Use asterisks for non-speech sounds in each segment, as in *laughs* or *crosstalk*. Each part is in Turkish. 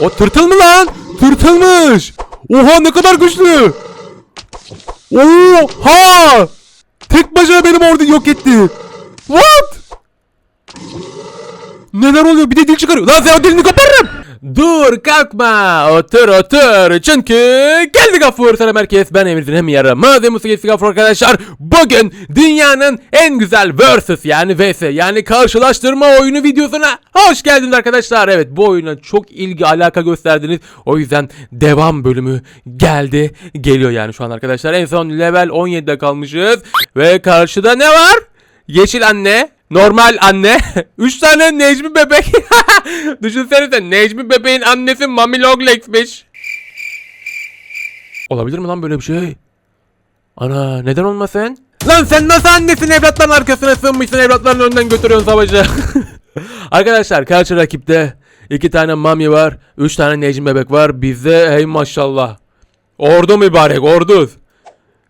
O tırtıl mı lan? Tırtılmış. Oha ne kadar güçlü. Oha! Tek başına benim orada yok etti. What? Neler oluyor? Bir de dil çıkarıyor. Lan sen o dilini koparırım. Dur kalkma. Otur otur. Çünkü geldi Gafur. Selam herkes. Ben Emir'in hem yaramaz hem musikisi Gafur arkadaşlar. Bugün dünyanın en güzel versus yani vs yani karşılaştırma oyunu videosuna hoş geldiniz arkadaşlar. Evet bu oyuna çok ilgi alaka gösterdiniz. O yüzden devam bölümü geldi. Geliyor yani şu an arkadaşlar. En son level 17'de kalmışız. Ve karşıda ne var? Yeşil anne, normal anne, *laughs* 3 tane Necmi bebek. *laughs* Düşünsenize Necmi bebeğin annesi Mami Longlegs'miş. Olabilir mi lan böyle bir şey? Ana neden olmasın? Lan sen nasıl annesin evlatların arkasına sığınmışsın evlatların önden götürüyorsun savaşı. *laughs* Arkadaşlar karşı rakipte iki tane Mami var, üç tane Necmi bebek var. Bizde hey maşallah. Ordu mübarek orduz.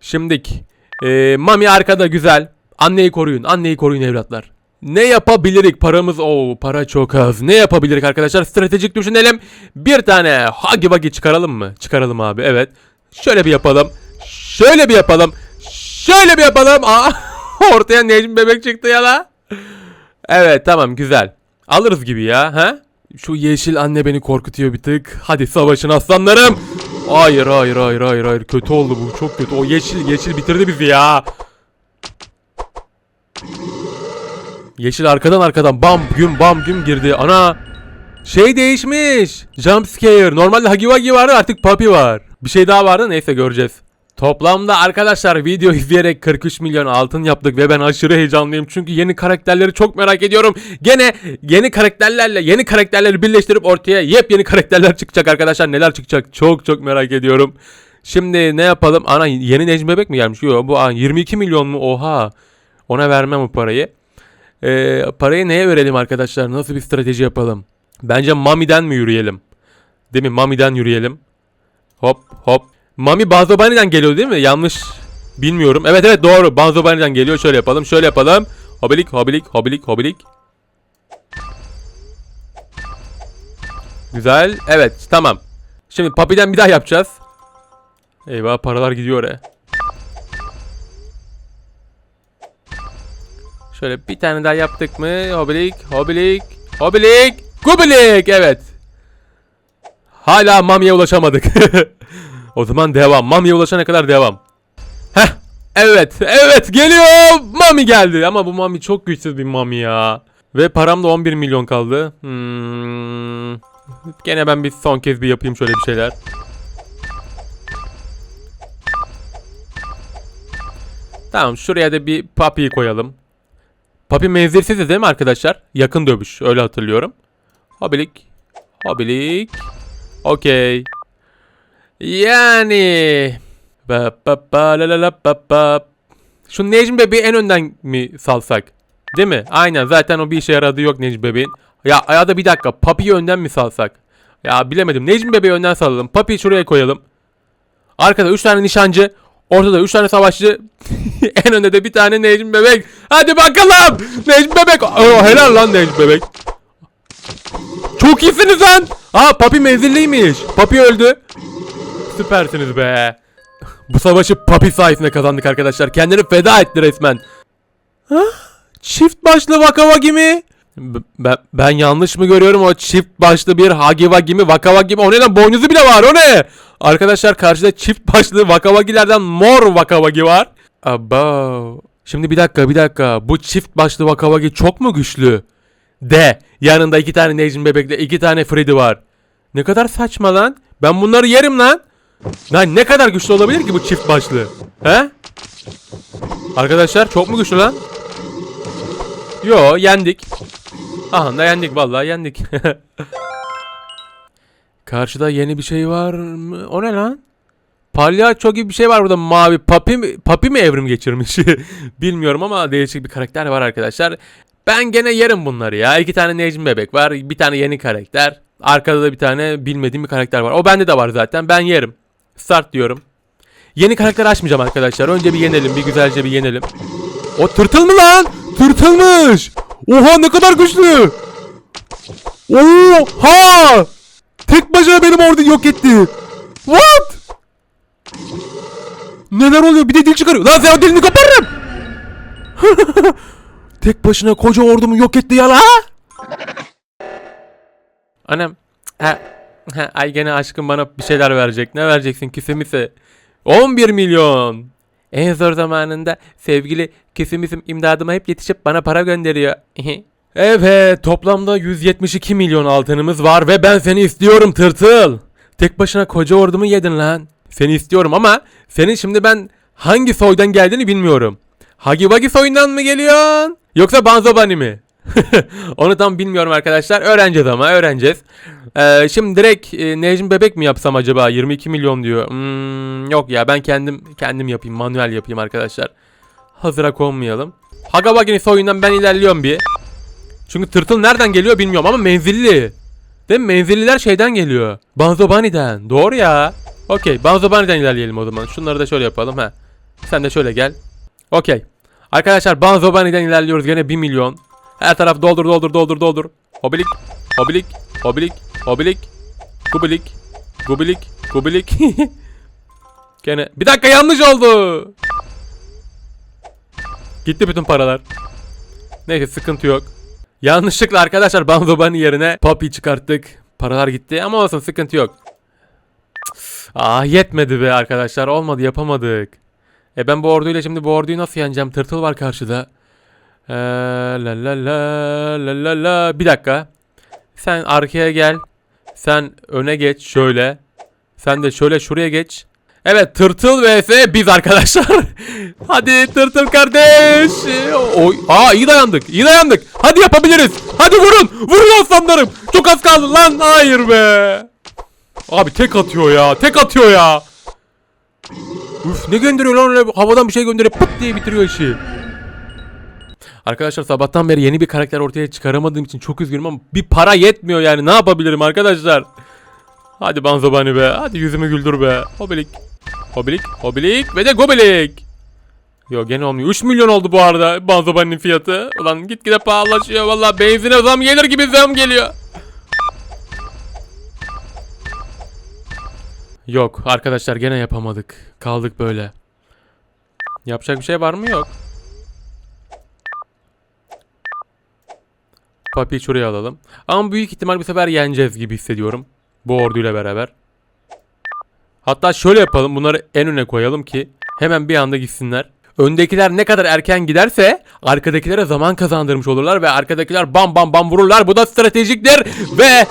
Şimdik. Ee, Mami arkada güzel. Anneyi koruyun. Anneyi koruyun evlatlar. Ne yapabilirik? Paramız o para çok az. Ne yapabilirik arkadaşlar? Stratejik düşünelim. Bir tane Hagi Wagi çıkaralım mı? Çıkaralım abi. Evet. Şöyle bir yapalım. Şöyle bir yapalım. Şöyle bir yapalım. Aa, *laughs* ortaya Necmi bebek çıktı ya la. Evet tamam güzel. Alırız gibi ya. Ha? Şu yeşil anne beni korkutuyor bir tık. Hadi savaşın aslanlarım. Hayır hayır hayır hayır hayır. Kötü oldu bu çok kötü. O yeşil yeşil bitirdi bizi ya. Yeşil arkadan arkadan bam güm bam güm girdi. Ana şey değişmiş. Jump scare. Normalde Hagi Wagi vardı artık Papi var. Bir şey daha vardı neyse göreceğiz. Toplamda arkadaşlar video *laughs* izleyerek 43 milyon altın yaptık ve ben aşırı heyecanlıyım çünkü yeni karakterleri çok merak ediyorum. Gene yeni karakterlerle yeni karakterleri birleştirip ortaya yepyeni karakterler çıkacak arkadaşlar. Neler çıkacak çok çok merak ediyorum. Şimdi ne yapalım? Ana yeni Necmi Bebek mi gelmiş? Yok bu an 22 milyon mu? Oha. Ona vermem bu parayı. Ee, parayı neye verelim arkadaşlar? Nasıl bir strateji yapalım? Bence Mami'den mi yürüyelim? Değil mi? Mami'den yürüyelim. Hop hop. Mami Banzobani'den geliyor değil mi? Yanlış bilmiyorum. Evet evet doğru. Banzobani'den geliyor. Şöyle yapalım. Şöyle yapalım. Hobilik hobilik hobilik hobilik. Güzel. Evet tamam. Şimdi Papi'den bir daha yapacağız. Eyvah paralar gidiyor oraya. Şöyle bir tane daha yaptık mı? Hobilik, hobilik, hobilik, gubilik. Evet. Hala Mami'ye ulaşamadık. *laughs* o zaman devam. Mami'ye ulaşana kadar devam. Heh. Evet, evet geliyor. Mami geldi ama bu Mami çok güçsüz bir Mami ya. Ve param da 11 milyon kaldı. Hmm. Gene ben bir son kez bir yapayım şöyle bir şeyler. Tamam şuraya da bir papiyi koyalım. Papi menzilsiz değil mi arkadaşlar? Yakın dövüş öyle hatırlıyorum. Hobilik. Hobilik. Okey. Yani. Ba ba la la la ba. Şu Necmi bebeği en önden mi salsak? Değil mi? Aynen zaten o bir işe yaradığı yok Necmi bebeğin. Ya ya bir dakika Papi'yi önden mi salsak? Ya bilemedim. Necmi bebeği önden salalım. Papi'yi şuraya koyalım. Arkada 3 tane nişancı. Ortada 3 tane savaşçı. *laughs* en önde de bir tane Necmi bebek. Hadi bakalım. Necmi bebek. Oo, helal lan Necmi bebek. Çok iyisiniz lan. Aa Papi menzilliymiş. Papi öldü. Süpersiniz be. Bu savaşı Papi sayesinde kazandık arkadaşlar. Kendini feda etti resmen. Ha? Çift başlı Vakavagi mi? Ben, ben yanlış mı görüyorum o çift başlı bir Hagiwagi mi Vakawagi mi? O ne lan boynuzu bile var o ne? Arkadaşlar karşıda çift başlı Vakawagilerden mor Vakawagi var. Abo. Şimdi bir dakika bir dakika bu çift başlı Vakawagi çok mu güçlü? De yanında iki tane Necmi bebekle iki tane Freddy var. Ne kadar saçma lan. Ben bunları yerim lan. Lan ne kadar güçlü olabilir ki bu çift başlı? He? Arkadaşlar çok mu güçlü lan? Yo yendik. Aha da yendik vallahi yendik. *laughs* Karşıda yeni bir şey var mı? O ne lan? Palyaço gibi bir şey var burada mavi. Papi mi, papi mi evrim geçirmiş? *laughs* Bilmiyorum ama değişik bir karakter var arkadaşlar. Ben gene yerim bunları ya. İki tane Necmi bebek var. Bir tane yeni karakter. Arkada da bir tane bilmediğim bir karakter var. O bende de var zaten. Ben yerim. Start diyorum. Yeni karakter açmayacağım arkadaşlar. Önce bir yenelim. Bir güzelce bir yenelim. O tırtıl mı lan? Tırtılmış. Oha ne kadar güçlü. Oha. Tek başına benim ordu yok etti. What? Neler oluyor? Bir de dil çıkarıyor. Lan sen o dilini koparırım. *laughs* Tek başına koca ordumu yok etti ya la. Annem. Ha, ha, ay gene aşkım bana bir şeyler verecek. Ne vereceksin küsemize? 11 milyon. En zor zamanında sevgili küsümüzüm imdadıma hep yetişip bana para gönderiyor. *laughs* evet toplamda 172 milyon altınımız var ve ben seni istiyorum tırtıl. Tek başına koca ordumu yedin lan. Seni istiyorum ama senin şimdi ben hangi soydan geldiğini bilmiyorum. Hagi Wagi soyundan mı geliyorsun? Yoksa Banzo Bunny mi? *laughs* Onu tam bilmiyorum arkadaşlar. Öğreneceğiz ama öğreneceğiz. Ee, şimdi direkt e, Necmi Bebek mi yapsam acaba? 22 milyon diyor. Hmm, yok ya ben kendim kendim yapayım. Manuel yapayım arkadaşlar. Hazıra konmayalım. Haga Wagi'nin soyundan ben ilerliyorum bir. Çünkü tırtıl nereden geliyor bilmiyorum ama menzilli. Değil mi? Menzilliler şeyden geliyor. Banzo Bunny'den. Doğru ya. Okey. Banzo Bunny'den ilerleyelim o zaman. Şunları da şöyle yapalım. ha. Sen de şöyle gel. Okey. Arkadaşlar Banzo Bunny'den ilerliyoruz. Gene 1 milyon. Her taraf doldur doldur doldur doldur. Hobilik. Hobilik. Hobilik. Hobilik. Gubilik. Gubilik. Gubilik. *laughs* Gene. Bir dakika yanlış oldu. Gitti bütün paralar. Neyse sıkıntı yok. Yanlışlıkla arkadaşlar Banzo Bunny yerine Poppy çıkarttık. Paralar gitti ama olsun sıkıntı yok. Ah yetmedi be arkadaşlar olmadı yapamadık. E ben bu orduyla şimdi bu orduyu nasıl yeneceğim? Tırtıl var karşıda. Ee, la la la la la la. Bir dakika. Sen arkaya gel. Sen öne geç şöyle. Sen de şöyle şuraya geç. Evet tırtıl vs biz arkadaşlar. *laughs* Hadi tırtıl kardeş. Oy, aa iyi dayandık. iyi dayandık. Hadi yapabiliriz. Hadi vurun. Vurun aslanlarım. Çok az kaldı lan. Hayır be. Abi tek atıyor ya. Tek atıyor ya. Üf ne gönderiyor lan öyle havadan bir şey gönderiyor pıt diye bitiriyor işi. Arkadaşlar sabahtan beri yeni bir karakter ortaya çıkaramadığım için çok üzgünüm ama bir para yetmiyor yani ne yapabilirim arkadaşlar. Hadi Banzobani be hadi yüzümü güldür be. Hobilik. Hobilik. Hobilik ve de gobelik. Yo gene olmuyor. 3 milyon oldu bu arada Banzobani'nin fiyatı. Ulan gitgide pahalılaşıyor valla benzine zam gelir gibi zam geliyor. Yok arkadaşlar gene yapamadık. Kaldık böyle. Yapacak bir şey var mı? Yok. Papiyi şuraya alalım. Ama büyük ihtimal bu sefer yeneceğiz gibi hissediyorum. Bu orduyla beraber. Hatta şöyle yapalım. Bunları en öne koyalım ki hemen bir anda gitsinler. Öndekiler ne kadar erken giderse arkadakilere zaman kazandırmış olurlar ve arkadakiler bam bam bam vururlar. Bu da stratejiktir ve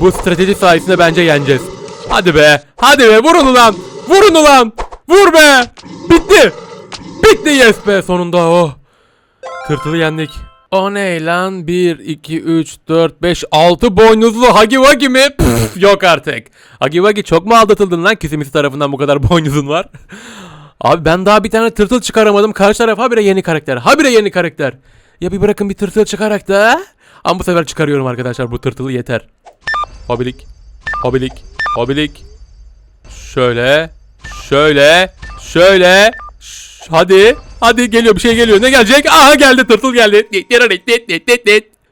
bu strateji sayesinde bence yeneceğiz. Hadi be. Hadi be vurun ulan. Vurun ulan. Vur be. Bitti. Bitti yes be sonunda oh. Tırtılı yendik. O ne lan? 1, 2, 3, 4, 5, 6 boynuzlu Hagi Wagi mi? Pff, yok artık. Hagi Wagi çok mu aldatıldın lan? Kesimisi tarafından bu kadar boynuzun var. Abi ben daha bir tane tırtıl çıkaramadım. Karşı taraf habire yeni karakter. Habire yeni karakter. Ya bir bırakın bir tırtıl çıkarak da. Ama bu sefer çıkarıyorum arkadaşlar. Bu tırtılı yeter. Hobilik. Hobilik. Hobilik. Şöyle. Şöyle. Şöyle. Hadi. Hadi geliyor bir şey geliyor. Ne gelecek? Aha geldi tırtıl geldi.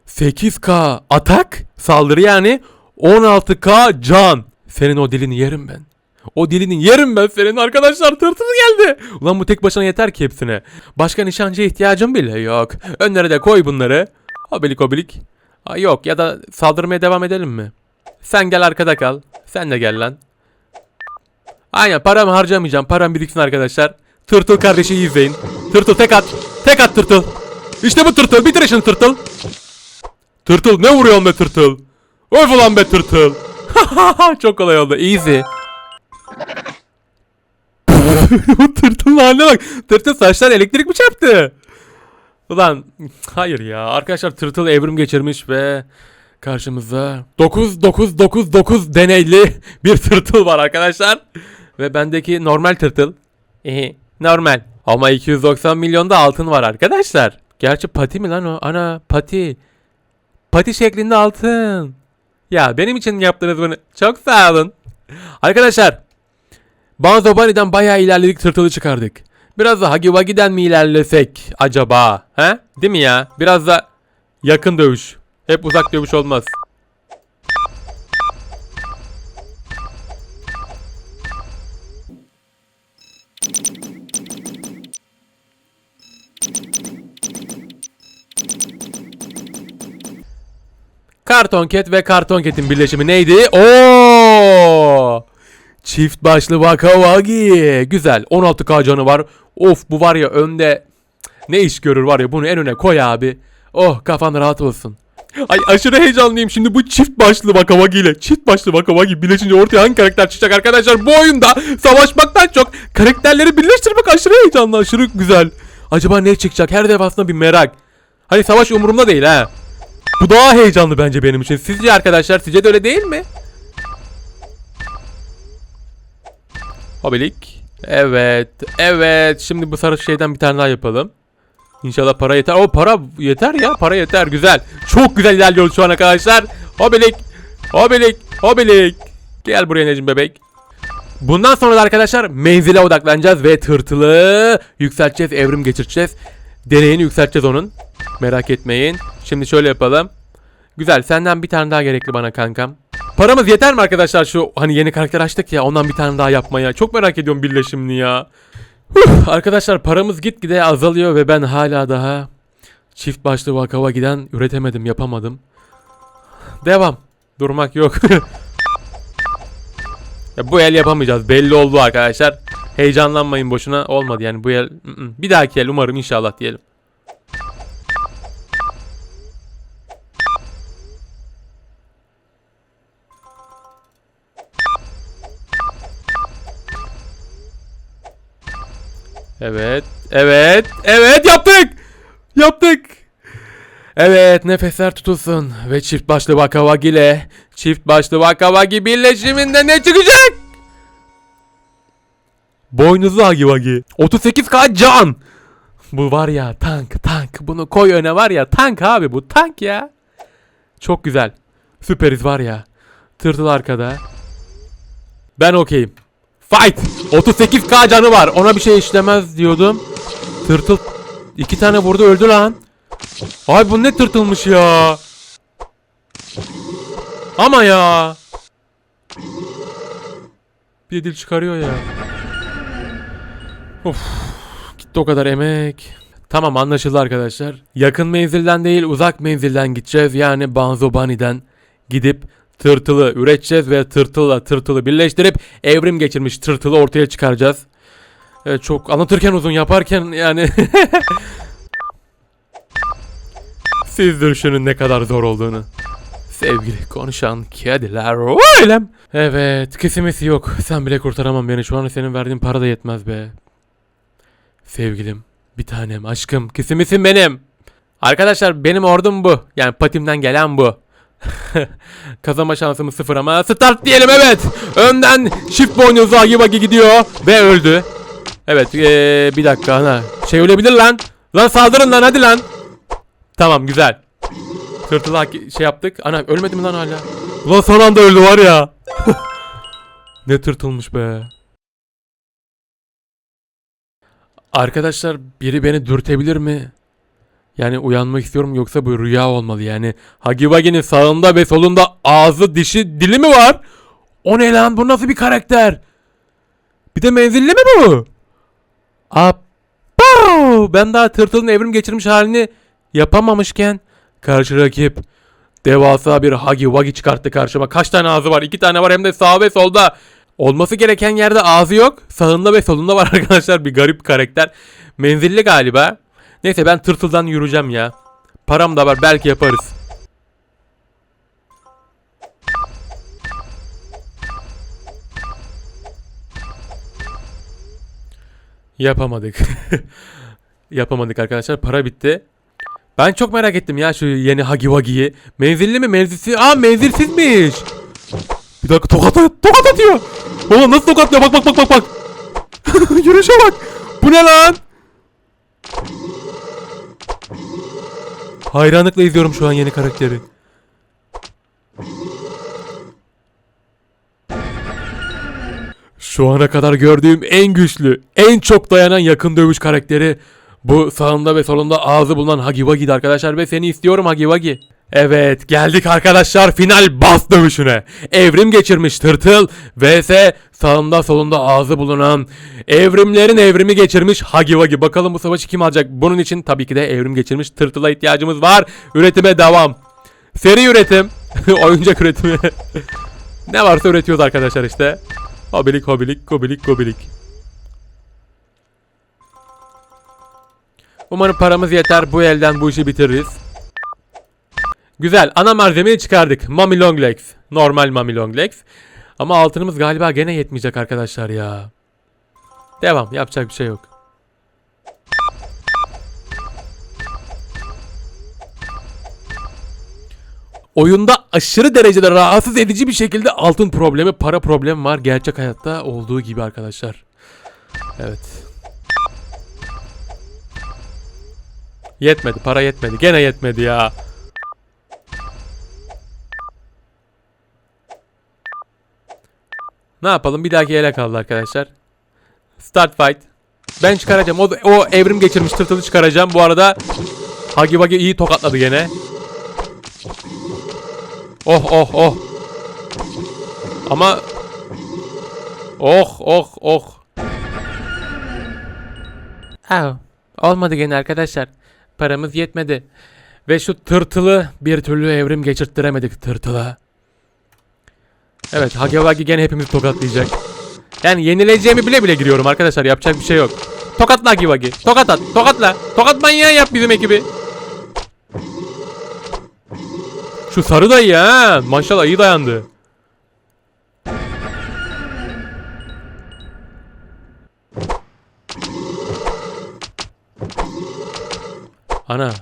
8k atak saldırı yani 16k can. Senin o dilini yerim ben. O dilini yerim ben senin arkadaşlar tırtıl geldi. Ulan bu tek başına yeter ki hepsine. Başka nişancıya ihtiyacım bile yok. Önlere de koy bunları. Hobilik hobilik. Aa, yok ya da saldırmaya devam edelim mi? Sen gel arkada kal. Sen de gel lan. Aynen paramı harcamayacağım. Param biriksin arkadaşlar. Tırtıl kardeşi iyi izleyin. Tırtıl tek at. Tek at tırtıl. İşte bu tırtıl. Bitir işini tırtıl. Tırtıl ne vuruyorsun be tırtıl? Öf ulan be tırtıl. *laughs* Çok kolay oldu. Easy. *laughs* bu tırtılın haline bak. Tırtıl saçlar elektrik mi çarptı? Ulan hayır ya. Arkadaşlar tırtıl evrim geçirmiş ve karşımızda 9999 deneyli bir tırtıl var arkadaşlar. Ve bendeki normal tırtıl. Normal. Ama 290 milyonda altın var arkadaşlar. Gerçi pati mi lan o? Ana pati. Pati şeklinde altın. Ya benim için yaptınız bunu. Çok sağ olun. Arkadaşlar. Banzo Bunny'den bayağı ilerledik tırtılı çıkardık. Biraz da Hagi Wagi'den mi ilerlesek acaba? He? Değil mi ya? Biraz da yakın dövüş. Hep uzak dövüş olmaz. Karton Cat ve Karton Cat'in birleşimi neydi? Oo! Çift başlı Wakawagi. Güzel. 16k canı var. Of bu var ya önde ne iş görür var ya bunu en öne koy abi. Oh kafan rahat olsun. Ay aşırı heyecanlıyım şimdi bu çift başlı Wakawagi ile çift başlı Wakawagi birleşince ortaya hangi karakter çıkacak arkadaşlar bu oyunda savaşmaktan çok karakterleri birleştirmek aşırı heyecanlı aşırı güzel. Acaba ne çıkacak her defasında bir merak. Hani savaş umurumda değil ha. Bu daha heyecanlı bence benim için. Sizce arkadaşlar sizce de öyle değil mi? Hobelik. Evet. Evet. Şimdi bu sarı şeyden bir tane daha yapalım. İnşallah para yeter. O para yeter ya. Para yeter. Güzel. Çok güzel ilerliyoruz şu an arkadaşlar. Hobelik. Hobelik. Hobelik. Gel buraya Necim bebek. Bundan sonra da arkadaşlar menzile odaklanacağız ve tırtılı yükselteceğiz, evrim geçireceğiz. Deneyini yükselteceğiz onun. Merak etmeyin. Şimdi şöyle yapalım. Güzel senden bir tane daha gerekli bana kankam. Paramız yeter mi arkadaşlar şu hani yeni karakter açtık ya ondan bir tane daha yapmaya. Çok merak ediyorum birleşimini ya. Huh, arkadaşlar paramız gitgide azalıyor ve ben hala daha çift başlı vakava giden üretemedim yapamadım. Devam. Durmak yok. *laughs* ya bu el yapamayacağız belli oldu arkadaşlar. Heyecanlanmayın boşuna olmadı yani bu el. Bir dahaki el umarım inşallah diyelim. Evet. Evet. Evet yaptık. Yaptık. Evet nefesler tutulsun ve çift başlı Wakawagi ile çift başlı Wakawagi birleşiminde ne çıkacak? Boynuzlu Hagiwagi. 38k can. Bu var ya tank tank. Bunu koy öne var ya tank abi bu tank ya. Çok güzel. Süperiz var ya. Tırtıl arkada. Ben okeyim. Fight! 38k canı var. Ona bir şey işlemez diyordum. Tırtıl iki tane vurdu öldü lan. Ay bu ne tırtılmış ya. Ama ya. Bir dil çıkarıyor ya. Of. Gitti o kadar emek. Tamam anlaşıldı arkadaşlar. Yakın menzilden değil uzak menzilden gideceğiz. Yani Banzobani'den gidip tırtılı üreteceğiz ve tırtılla tırtılı birleştirip evrim geçirmiş tırtılı ortaya çıkaracağız. Evet, çok anlatırken uzun yaparken yani *laughs* siz düşünün ne kadar zor olduğunu. Sevgili konuşan kediler oylem. Evet kesimesi yok. Sen bile kurtaramam beni. Şu an senin verdiğin para da yetmez be. Sevgilim, bir tanem, aşkım, kesimisin benim. Arkadaşlar benim ordum bu. Yani patimden gelen bu. *laughs* Kazanma şansımız sıfır ama start diyelim evet. Önden çift boynuzlu Agibagi gidiyor ve öldü. Evet ee, bir dakika ana. Şey ölebilir lan. Lan saldırın lan hadi lan. Tamam güzel. Tırtılı şey yaptık. Ana ölmedi mi lan hala? Ulan son anda öldü var ya. *laughs* ne tırtılmış be. Arkadaşlar biri beni dürtebilir mi? Yani uyanmak istiyorum yoksa bu rüya olmalı yani. Hagiwagi'nin sağında ve solunda ağzı, dişi, dili mi var? O ne lan? Bu nasıl bir karakter? Bir de menzilli mi bu? Apav! Ben daha tırtılın evrim geçirmiş halini yapamamışken karşı rakip devasa bir Hagiwagi çıkarttı karşıma. Kaç tane ağzı var? İki tane var hem de sağ ve solda. Olması gereken yerde ağzı yok. Sağında ve solunda var *laughs* arkadaşlar bir garip karakter. Menzilli galiba. Neyse ben tırtıldan yürüyeceğim ya. Param da var belki yaparız. Yapamadık. *laughs* Yapamadık arkadaşlar. Para bitti. Ben çok merak ettim ya şu yeni Hagiwagi'yi. Menzilli mi menzilsiz? Aa menzilsizmiş. Bir dakika tokat, tokat atıyor. Oğlum nasıl tokatlıyor bak bak bak bak bak. *laughs* Yürüyüşe bak. Bu ne lan? Hayranlıkla izliyorum şu an yeni karakteri. Şu ana kadar gördüğüm en güçlü, en çok dayanan yakın dövüş karakteri bu sağında ve solunda ağzı bulunan Hagiwagi'di arkadaşlar ve seni istiyorum Hagiwagi. Evet geldik arkadaşlar final boss dövüşüne. Evrim geçirmiş tırtıl vs sağında solunda ağzı bulunan evrimlerin evrimi geçirmiş Hagiwagi. Bakalım bu savaşı kim alacak? Bunun için tabii ki de evrim geçirmiş tırtıla ihtiyacımız var. Üretime devam. Seri üretim. *laughs* Oyuncak üretimi. ne varsa üretiyoruz arkadaşlar işte. Hobilik hobilik hobilik hobilik. Umarım paramız yeter. Bu elden bu işi bitiririz. Güzel. Ana malzemeyi çıkardık. Mummy Long Legs. Normal Mummy Long Legs. Ama altınımız galiba gene yetmeyecek arkadaşlar ya. Devam. Yapacak bir şey yok. Oyunda aşırı derecede rahatsız edici bir şekilde altın problemi, para problemi var. Gerçek hayatta olduğu gibi arkadaşlar. Evet. Yetmedi, para yetmedi. Gene yetmedi ya. Ne yapalım? Bir dahaki ele kaldı arkadaşlar. Start fight. Ben çıkaracağım. O, o evrim geçirmiş tırtılı çıkaracağım. Bu arada Hagi Wagi iyi tokatladı gene. Oh oh oh. Ama Oh oh oh. Aa, olmadı gene arkadaşlar. Paramız yetmedi. Ve şu tırtılı bir türlü evrim geçirttiremedik tırtıla. Evet Hagi Wagi gene hepimizi tokatlayacak. Yani yenileceğimi bile bile giriyorum arkadaşlar yapacak bir şey yok. Tokatla Hagi Wagi. Tokat at. Tokatla. Tokat manyağı yap bizim ekibi. Şu sarı da iyi ha. Maşallah iyi dayandı. Ana.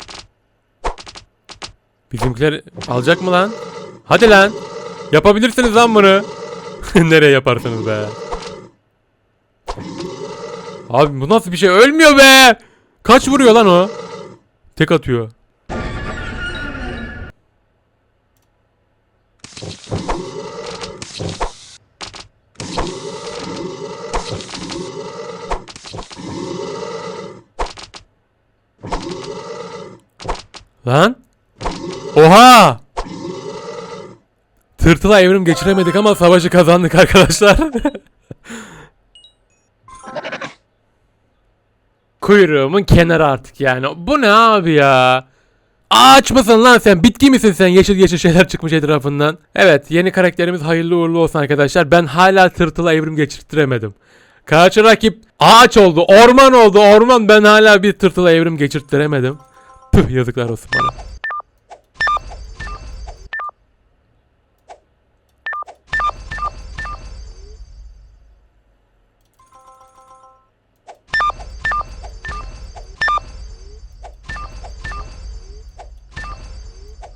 Bizimkiler alacak mı lan? Hadi lan. Yapabilirsiniz lan bunu. *laughs* Nereye yaparsınız be? Abi bu nasıl bir şey? Ölmüyor be. Kaç vuruyor lan o? Tek atıyor. Lan? Oha! Tırtıla evrim geçiremedik ama savaşı kazandık arkadaşlar. Kuyruğumun kenarı artık yani. Bu ne abi ya? Ağaç mısın lan sen? Bitki misin sen? Yeşil yeşil şeyler çıkmış etrafından. Evet yeni karakterimiz hayırlı uğurlu olsun arkadaşlar. Ben hala tırtıla evrim geçirttiremedim. Karşı rakip ağaç oldu, orman oldu, orman. Ben hala bir tırtıla evrim geçirttiremedim. Püh yazıklar olsun bana.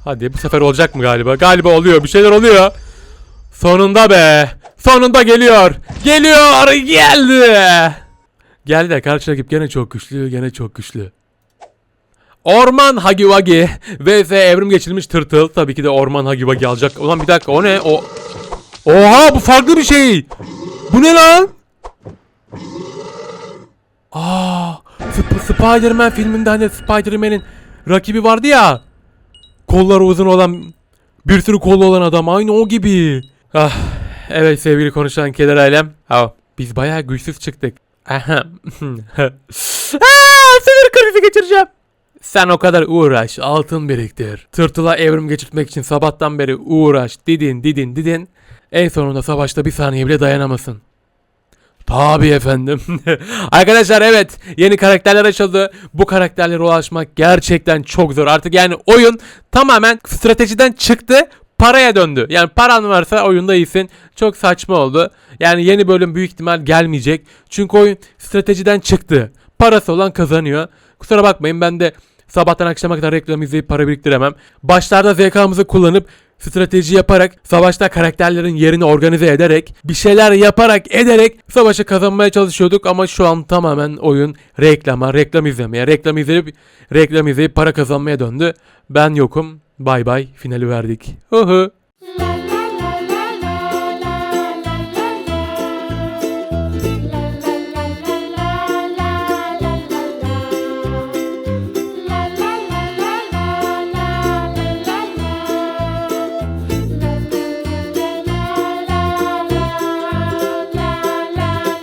Hadi bu sefer olacak mı galiba? Galiba oluyor. Bir şeyler oluyor. Sonunda be. Sonunda geliyor. Geliyor. Geldi. Geldi de karşı rakip gene çok güçlü. Gene çok güçlü. Orman Hagiwagi vs evrim geçirilmiş tırtıl. Tabii ki de Orman Hagiwagi alacak. Ulan bir dakika o ne? O Oha bu farklı bir şey. Bu ne lan? Aa, Sp- Spider-Man filminde hani Spider-Man'in rakibi vardı ya. Kolları uzun olan bir sürü kolu olan adam aynı o gibi. Ah, evet sevgili konuşan keder ailem. Ha, biz bayağı güçsüz çıktık. Aha. Aa, *laughs* sinir krizi geçireceğim. Sen o kadar uğraş, altın biriktir. Tırtıla evrim geçirtmek için sabahtan beri uğraş, didin, didin, didin. En sonunda savaşta bir saniye bile dayanamasın. Tabii efendim. *laughs* Arkadaşlar evet yeni karakterler açıldı. Bu karakterlere ulaşmak gerçekten çok zor. Artık yani oyun tamamen stratejiden çıktı. Paraya döndü. Yani paran varsa oyunda iyisin. Çok saçma oldu. Yani yeni bölüm büyük ihtimal gelmeyecek. Çünkü oyun stratejiden çıktı. Parası olan kazanıyor. Kusura bakmayın ben de sabahtan akşama kadar reklam izleyip para biriktiremem. Başlarda ZK'mızı kullanıp strateji yaparak, savaşta karakterlerin yerini organize ederek, bir şeyler yaparak ederek savaşı kazanmaya çalışıyorduk ama şu an tamamen oyun reklama, reklam izlemeye, reklam izleyip reklam izleyip para kazanmaya döndü. Ben yokum. Bay bay finali verdik. Hı hı.